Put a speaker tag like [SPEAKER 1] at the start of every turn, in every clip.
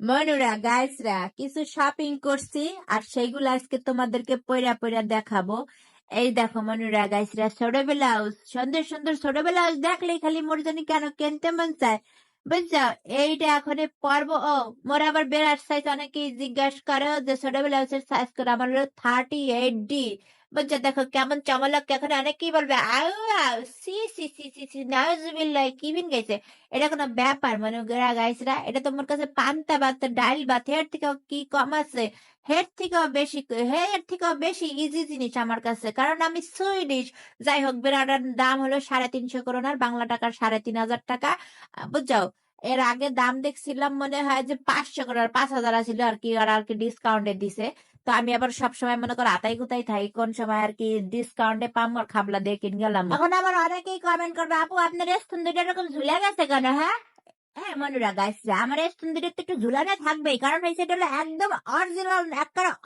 [SPEAKER 1] মনুরা, গাইসরা, কিছু শপিং করছি আর সেইগুলো আজকে তোমাদেরকে পয়রা পয়রা দেখাবো। এই দেখো মনুরা, গাইসরা ছোট ব্লাউজ সুন্দর সুন্দর ছোট ব্লাউজ দেখলে খালি মোর জানি কেন কিনতে মন চায়। বুঝছ? এইটা এখন পর্ব, ও, মোর আবার বেড়ার সাইজ অনেকেই জিজ্ঞাসা করে যে ছোট ব্লাউজের সাইজ করে আমার হলো থার্টি এইট ডি বুঝছ দেখো কেমন চমলক এখন অনেকেই বলবে? আউ সি সি সি সি সি নাউজুবিল্লাহ কি বিন গেছে এটা কোনো ব্যাপার মানে গেরা গাইসরা। এটা তোমার কাছে পান্তা ভাত ডাইল ভাত হের থেকেও কি কম আছে? হের থেকেও বেশি, হের থেকেও বেশি ইজি জিনিস আমার কাছে, কারণ আমি সুইডিশ যাই হোক বেড়াটার দাম হলো সাড়ে তিনশো করোনার, বাংলা টাকার সাড়ে তিন হাজার টাকা। বুঝছ? এর আগে দাম দেখছিলাম মনে হয় যে পাঁচশো করার পাঁচ হাজার ছিল আর কি, আর আর কি ডিসকাউন্টে দিছে। তো আমি আবার সব সময় মনে করো আতাই কুতাই থাকি, কোন সময় আর কি ডিসকাউন্টে পাম আর খাবলা দিয়ে কিনে গেলাম। এখন আমার অনেকেই কমেন্ট করবে, আপু, আপনার রেস্টুরেন্ট দুটো এরকম ঝুলে গেছে কেন হ্যাঁ? হ্যাঁ মনুরা আমার একটু কারণ এই সেটা হলো একদম অরিজিনাল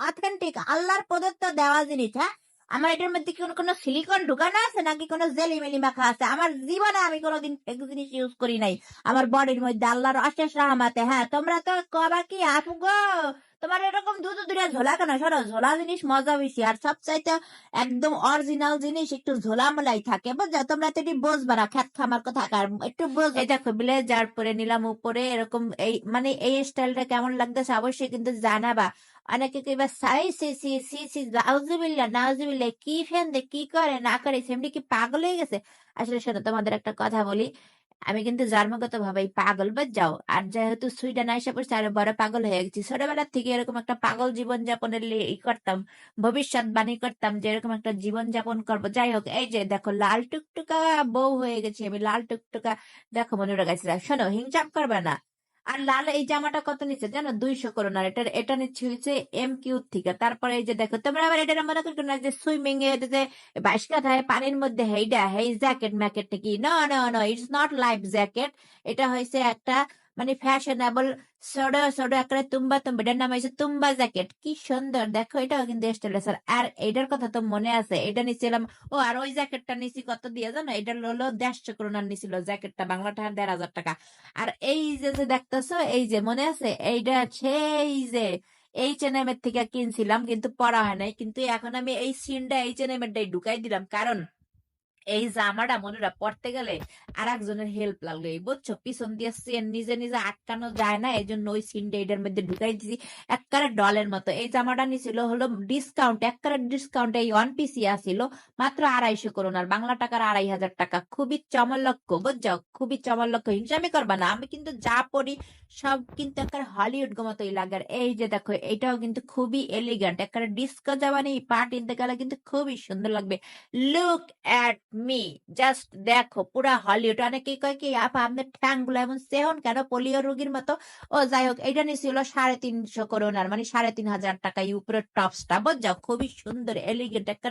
[SPEAKER 1] অথেন্টিক আল্লাহর প্রদত্ত দেওয়া জিনিস হ্যাঁ? আমার এটার মধ্যে কোনো কোনো সিলিকন ঢুকানো আছে নাকি কোনো জেলি মেলি মাখা আছে? আমার জীবনে আমি কোনোদিন ফেক জিনিস ইউজ করি নাই। আমার বডির মধ্যে আল্লাহর অশেষ রহমাতে হ্যাঁ? তোমরা তো কবা কি, আপু গো তোমার এরকম দুধ দূরে ঝোলা কেন? শোনো, ঝোলা জিনিস মজা বেশি। আর সবচাইতে একদম অরিজিনাল জিনিস একটু ঝোলা মোলাই থাকে বুঝছ তোমরা তো এটি না, খ্যাত খামার কথা আর একটু বুঝ। এই দেখো, ব্লেজার পরে নিলাম, উপরে এরকম এই মানে এই স্টাইলটা কেমন লাগতেছে অবশ্যই কিন্তু জানাবা। অনেকে কইবা, সাই, সি সি সি সি নাউজুবিল্লাহ নাউজুবিল্লাহ কি ফ্যান দে, কি করে? না করে, সেমনি কি পাগল হয়ে গেছে? আসলে শোনো, তোমাদের একটা কথা বলি। আমি কিন্তু জন্মগত ভাবে পাগল বা যাও আর যেহেতু সুইডেন আইসা পড়ছে, আরও বড় পাগল হয়ে গেছি। ছোটবেলা থেকে এরকম একটা পাগল জীবন যাপনের ই করতাম, ভবিষ্যৎবাণী করতাম যে এরকম একটা জীবন যাপন করব। যাই হোক, এই যে দেখো, লাল টুকটুকা বউ হয়ে গেছি আমি, লাল টুকটুকা। দেখো মনে রাখাইছি শোনো, হিংসাম করবে না। আর লাল এই জামাটা কত নিচ্ছে জানো? দুইশো করোনার এটা এটা নিচ্ছে হচ্ছে এম কিউ থেকে। তারপরে এই যে দেখো, তোমরা আবার এটা মনে করছ না যে সুইমিং এ যে বাইশ কাঠায় পানির মধ্যে হেইডা, হেই জ্যাকেট ম্যাকেট কি? ন ন ন ইটস নট লাইফ জ্যাকেট এটা হয়েছে একটা মানে ফ্যাশনেবল সডো সডো একটা তুম্বা তুম্বা, এটার নাম হয়েছে তুম্বা জ্যাকেট। কি সুন্দর, দেখো এটাও কিন্তু স্টাইলিশ আর এটার কথা তো মনে আছে, এটা নিছিলাম, ও আর ওই জ্যাকেটটা নিছি কত দিয়ে জানো? এটা হলো দেড়শো করোনার নিছিল জ্যাকেটটা, বাংলা টাকা দেড় হাজার টাকা। আর এই যে যে দেখতেছো, এই যে মনে আছে? এইটা সেই যে এন এম এর থেকে কিনছিলাম, কিন্তু পড়া হয় নাই। কিন্তু এখন আমি এই সিনটা এইচ এন এম এরটাই ঢুকাই দিলাম। কারণ এই জামাটা মনেরা পড়তে গেলে আর একজনের হেল্প লাগল। এই বুঝছ? পিছন দিয়ে চেন নিজে নিজে আটকানো যায় না এই জন্য ওই সিনটা এটার মধ্যে ঢুকাই দিছি। একবারে ডলের মতো। এই জামাটা নিছিল হলো ডিসকাউন্ট একবারে ডিসকাউন্ট এই ওয়ান পিসি আসিল, মাত্র আড়াইশো করুন। আর বাংলা টাকার আড়াই হাজার টাকা। খুবই চমল চমলক্ষ বুঝছ? খুবই চমলক্ষ হিংসামি করবা না। আমি কিন্তু যা পড়ি সব কিন্তু একটা হলিউড মতোই লাগে। আর এই যে দেখো, এটাও কিন্তু খুবই এলিগেন্ট একটা ডিস্কো জামানি পার্টিতে গেলে কিন্তু খুবই সুন্দর লাগবে। লুক অ্যাট মি জাস্ট দেখো, পুরা হলিউড অনেকেই কয় কি, আপা, আপনার ঠ্যাংগুলো এমন সেহন কেন? পোলিও রোগীর মতো? ও যাই হোক এটা নিয়েছিল সাড়ে তিনশো করোনার মানে সাড়ে তিন হাজার টাকা এই উপরের টপসটা, বুঝছ? খুবই সুন্দর এলিগেন্ট একটা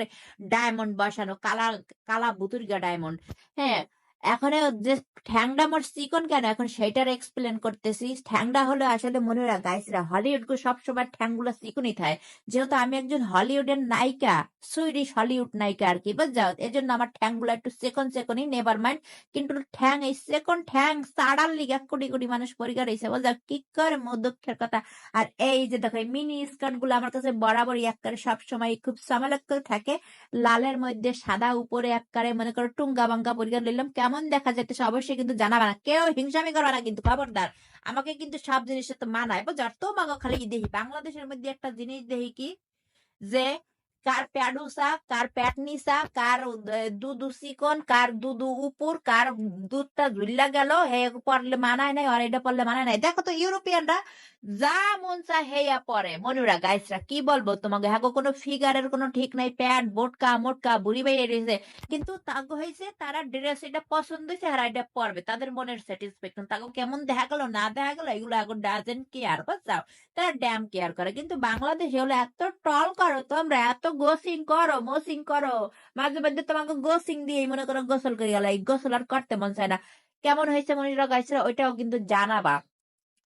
[SPEAKER 1] ডায়মন্ড বসানো কালা কালা বুতুরিগা ডায়মন্ড হ্যাঁ? এখন যে ঠ্যাংটা মোর চিকন কেন? এখন সেটার এক্সপ্লেন করতেছি। ঠ্যাংটা হলো আসলে মনে রাখ গাইসরা হলিউড গো সবসময় ঠ্যাংগুলো চিকনই থাকে। যেহেতু আমি একজন হলিউডের নায়িকা, সুইডিশ হলিউড নায়িকা আর কি, বুঝছ? এই জন্য আমার ঠ্যাংগুলো একটু সেকন সেকনই নেভার মাইন্ড কিন্তু ঠ্যাং, এই সেকন ঠ্যাং সাড়ার লিগা কোটি কোটি মানুষ পরিকার হয়েছে বুঝছ? কি করে মধ্যক্ষের কথা? আর এই যে দেখো মিনি স্কার্টগুলো আমার কাছে বরাবরই একবারে সবসময় খুব সামালক থাকে। লালের মধ্যে সাদা উপরে একবারে মনে করো টুঙ্গা বাঙ্গা পরিষ্কার নিলাম কেমন দেখা যাইতেছে, অবশ্যই কিন্তু জানাবে না। কেউ হিংসামি করবে না কিন্তু, খবরদার। আমাকে কিন্তু সব জিনিসের তো মানায়, বুঝছ? তো মাগো খালি দেখি বাংলাদেশের মধ্যে একটা জিনিস দেখি কি? যে কার প্যাডুসা কার প্যাটনিসা কার দুধু চিকন কার দুধু উপর, কার দুধটা ঝুল্লা গেল, হে পড়লে মানায় নাই, আর এটা পড়লে মানায় নাই। দেখো তো ইউরোপিয়ানরা যা মন চা হেয়া পরে মনুরা, গাইসরা, কি বলব তোমাকে? হ্যাঁ কোনো ফিগারের কোনো ঠিক নাই। প্যাট বোটকা, মোটকা, বুড়ি বাইরে রয়েছে। কিন্তু তাগো হয়েছে তারা ড্রেস এটা পছন্দ হয়েছে আর এটা পরবে। তাদের মনের স্যাটিসফ্যাকশন তাকে কেমন দেখা গেল, না দেখা গেল, এগুলো এখন ডাজেন্ট কেয়ার বুঝছাও? তারা ড্যাম কেয়ার করে। কিন্তু বাংলাদেশে হলো এত টল করো তোমরা, এত গোসিং করো, মোসিং করো। মাঝে মধ্যে তোমাকে গোসিং দিয়ে মনে করো গোসল করে গেল এই গোসল আর করতে মন চায় না। কেমন হয়েছে মনিরা গাইছে ওইটাও কিন্তু জানাবা।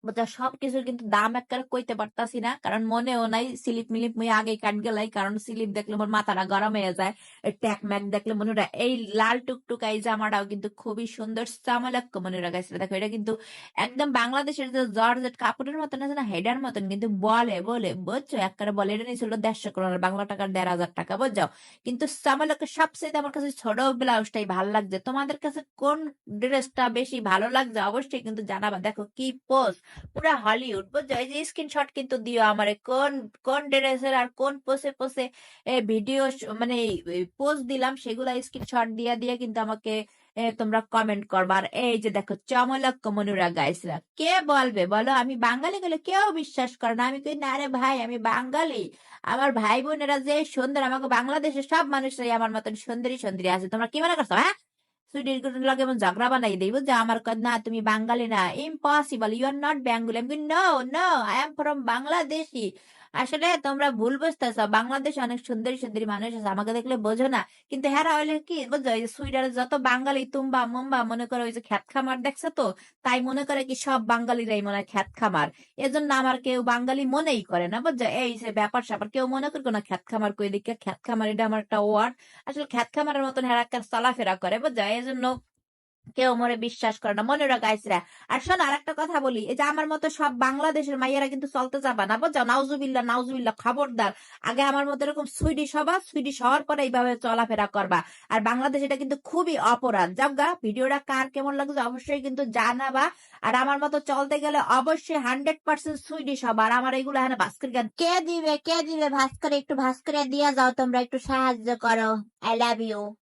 [SPEAKER 1] বুঝছ সবকিছুর কিন্তু দাম একবারে কইতে পারতাছি না, কারণ মনেও নাই স্লিপ মিলিপ মুই আগে কাট গেলাই, কারণ স্লিপ দেখলে মোর মাথাটা গরম হয়ে যায় ট্যাক ম্যাক দেখলে মনে হয় এই লাল টুকটুকা এই জামাটাও কিন্তু খুবই সুন্দর চামলাক মনে রাখাইছে দেখো এটা কিন্তু একদম বাংলাদেশের যে জর্জেট কাপড়ের মতন আছে না, হেডার মতন কিন্তু বলে বলে, বুঝছ? একবারে বলে, এটা নিয়েছিল দেড়শো করোনার বাংলা টাকার দেড় হাজার টাকা, বুঝছ? কিন্তু চামলাকের সবচেয়ে আমার কাছে ছোট ব্লাউজটাই ভালো লাগছে। তোমাদের কাছে কোন ড্রেসটা বেশি ভালো লাগছে? অবশ্যই কিন্তু জানাবা। দেখো কি পোস্ট পুরা হলিউড বুঝছ? এই যে স্ক্রিনশট কিন্তু দিও আমারে। কোন কোন ড্রেসের আর কোন পোসে পোসে ভিডিও মানে পোস্ট দিলাম, সেগুলা স্ক্রিনশট দিয়া, দিয়ে কিন্তু আমাকে তোমরা কমেন্ট করবা। আর এই যে দেখো চমলক কমনুরা গাইসরা, কে বলবে? বলো, আমি বাঙালি গেলে কেউ বিশ্বাস করে না। আমি কই, না রে ভাই, আমি বাঙালি। আমার ভাই বোনেরা যে সুন্দর, আমাকে বাংলাদেশের সব মানুষরাই আমার মতন সুন্দরী সুন্দরী আছে। তোমরা কি মনে করছ হ্যাঁ? সুইটির লগে এমন ঝগড়া বানাই দেই যে আমার কদ না তুমি বাঙালি না impossible you are not Bengali আমি no no I am from Bangladeshi আসলে তোমরা ভুল বুঝতেছ। বাংলাদেশে অনেক সুন্দরী সুন্দরী মানুষ আছে, আমাকে দেখলে বোঝো না। কিন্তু হ্যাঁ হইলে কি, বুঝছ? এই সুইডারে যত বাঙালি তুম্বা, মুম্বা, মনে করো ওই যে খ্যাত খামার দেখছ তো? তাই মনে করে কি সব বাঙালিরাই মনে হয় খ্যাত খামার এজন্য আমার কেউ বাঙালি মনেই করে না, বুঝছ? এই যে ব্যাপার স্যাপার, কেউ মনে করব না খ্যাত খামার কই দিকে খ্যাত খামার এটা আমার একটা ওয়ার্ড আসলে খ্যাত খামারের মতন হেরা চলাফেরা করে, বুঝছ? এই জন্য কেউ মরে বিশ্বাস করে না। মনে গাইছরা আর শোনো আর একটা কথা বলি। এই যে আমার মতো সব বাংলাদেশের মাইয়ারা কিন্তু চলতে যাবা না, বুঝছ? নাউজুবিল্লা নাউজুবিল্লা খবরদার। আগে আমার মতো এরকম সুইডিশ হবা সুইডিশ হওয়ার পরে এইভাবে চলাফেরা করবা। আর বাংলাদেশ এটা কিন্তু খুবই অপরাধ। যাগা ভিডিওটা কার কেমন লাগছে অবশ্যই কিন্তু জানাবা। আর আমার মতো চলতে গেলে অবশ্যই হান্ড্রেড পার্সেন্ট সুইডিশ হবা। আর আমার এইগুলো হ্যাঁ ভাস্কর জ্ঞান কে দিবে কে দিবে? ভাস্কর, একটু ভাস্কর দিয়া যাও, তোমরা একটু সাহায্য করো। I love you